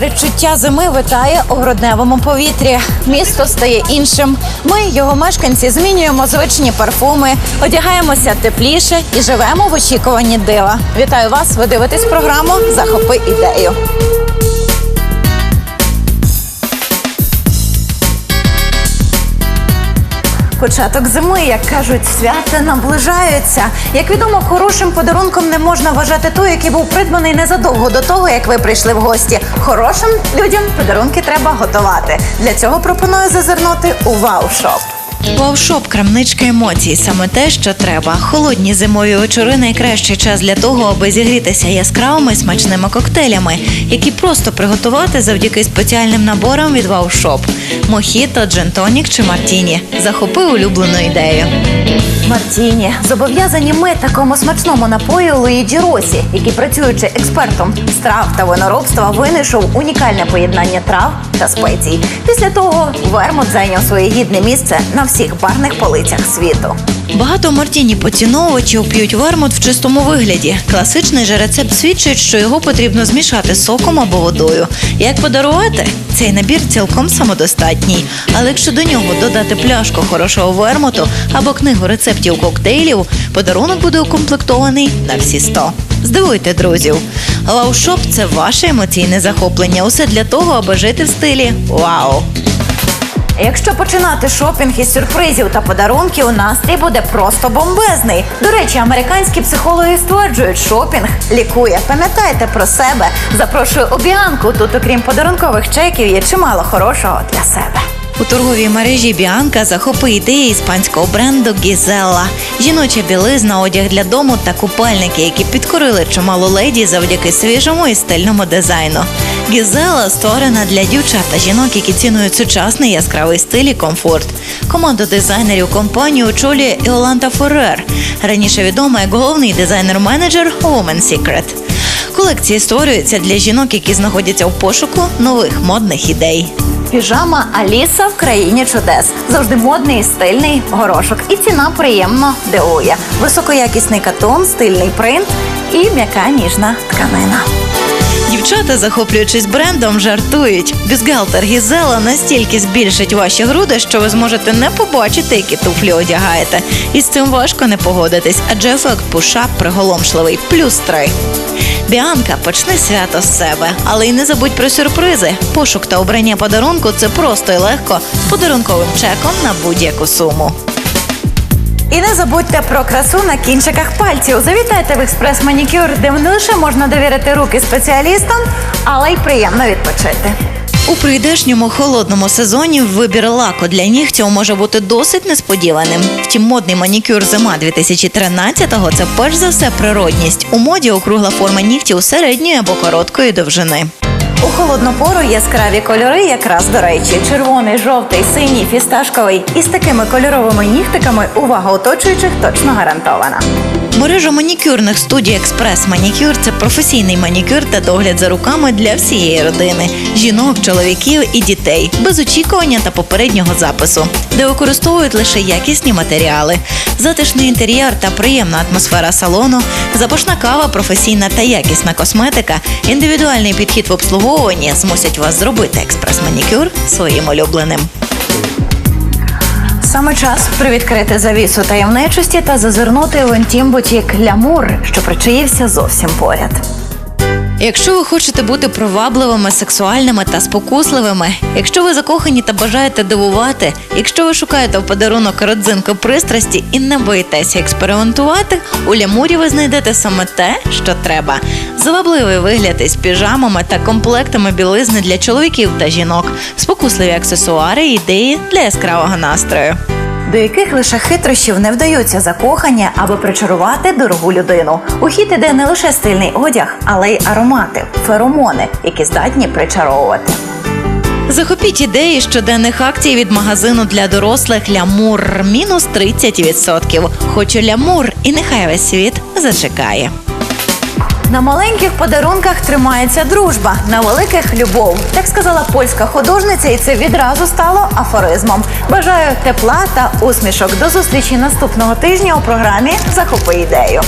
передчуття зими витає у грудневому повітрі. Місто стає іншим. Ми, його мешканці, змінюємо звичні парфуми, одягаємося тепліше і живемо в очікуванні дива. Вітаю вас! Ви дивитесь програму Захопи ідею. Початок зими, як кажуть, свята наближаються. Як відомо, хорошим подарунком не можна вважати той, який був придбаний незадовго до того, як ви прийшли в гості. Хорошим людям подарунки треба готувати. Для цього пропоную зазирнути у Вау-шоп. Вовшоп крамничка емоцій саме те, що треба. Холодні зимові вечори найкращий час для того, аби зігрітися яскравими смачними коктейлями, які просто приготувати завдяки спеціальним наборам від Вовшоп. Мохіто, джентонік чи мартіні. Захопи улюблену ідею. Мартіні зобов'язані ми такому смачному напою Луїджі Росі, який, працюючи експертом з трав та виноробства, винайшов унікальне поєднання трав та спецій. Після того Вермут зайняв своє гідне місце на всіх барних полицях світу. Багато мартіні поціновувачів п'ють вермут в чистому вигляді. Класичний же рецепт свідчить, що його потрібно змішати соком або водою. Як подарувати? Цей набір цілком самодостатній. Але якщо до нього додати пляшку хорошого вермуту або книгу рецептів коктейлів, подарунок буде укомплектований на всі 100. Здивуйте друзів. Лаушоп це ваше емоційне захоплення. Усе для того, аби жити в стилі Вау! Якщо починати шопінг із сюрпризів та подарунків, настрій буде просто бомбезний. До речі, американські психологи стверджують, шопінг лікує. Пам'ятайте про себе. Запрошую у Біанку. Тут, окрім подарункових чеків, є чимало хорошого для себе. У торговій мережі Біанка захопи ідеї іспанського бренду Гізелла. Жіноча білизна, одяг для дому та купальники, які підкорили чимало леді завдяки свіжому і стильному дизайну. Гізела створена для дівчат та жінок, які цінують сучасний яскравий стиль і комфорт. Команду дизайнерів компанії очолює Іоланта Феррер, раніше відома як головний дизайнер-менеджер Woman Secret. Колекції створюються для жінок, які знаходяться в пошуку нових модних ідей. Піжама Аліса в країні чудес. Завжди модний, стильний горошок. І ціна приємно дивує. Високоякісний катон, стильний принт і м'яка ніжна тканина. Дівчата, захоплюючись брендом, жартують. Бюстгальтер Гізела настільки збільшить ваші груди, що ви зможете не побачити, які туфлі одягаєте. І з цим важко не погодитись, адже ефект пуша приголомшливий. Плюс три. Біанка, почни свято з себе, але й не забудь про сюрпризи. Пошук та обрання подарунку це просто і легко подарунковим чеком на будь-яку суму. І не забудьте про красу на кінчиках пальців. Завітайте в експрес манікюр, де не лише можна довірити руки спеціалістам, але й приємно відпочити. У прийдешньому холодному сезоні вибір лаку для нігтів може бути досить несподіваним. Втім, модний манікюр зима 2013-го – це перш за все природність. У моді округла форма нігтів середньої або короткої довжини. У холодну пору яскраві кольори якраз до речі: червоний, жовтий, синій, фісташковий. І з такими кольоровими нігтиками увага оточуючих точно гарантована. Мережа манікюрних студій Експрес Манікюр це професійний манікюр та догляд за руками для всієї родини жінок, чоловіків і дітей, без очікування та попереднього запису, де використовують лише якісні матеріали, затишний інтер'єр та приємна атмосфера салону, запашна кава, професійна та якісна косметика, індивідуальний підхід в обслуговуванні змусять вас зробити експрес-манікюр своїм улюбленим. Саме час привідкрити завісу таємничості та зазирнути в інтім бутік Лямур, що причаївся зовсім поряд. Якщо ви хочете бути привабливими, сексуальними та спокусливими, якщо ви закохані та бажаєте дивувати, якщо ви шукаєте в подарунок родзинку пристрасті і не боїтеся експериментувати, у лямурі ви знайдете саме те, що треба. Завабливий вигляд із піжамами та комплектами білизни для чоловіків та жінок, спокусливі аксесуари ідеї для яскравого настрою. До яких лише хитрощів не вдаються закохані, аби причарувати дорогу людину. У хід іде не лише стильний одяг, але й аромати, феромони, які здатні причаровувати. Захопіть ідеї щоденних акцій від магазину для дорослих Лямур мінус 30%. Хочу лямур, і нехай весь світ зачекає. На маленьких подарунках тримається дружба, на великих любов. Так сказала польська художниця, і це відразу стало афоризмом. Бажаю тепла та усмішок. До зустрічі наступного тижня у програмі Захопи ідею.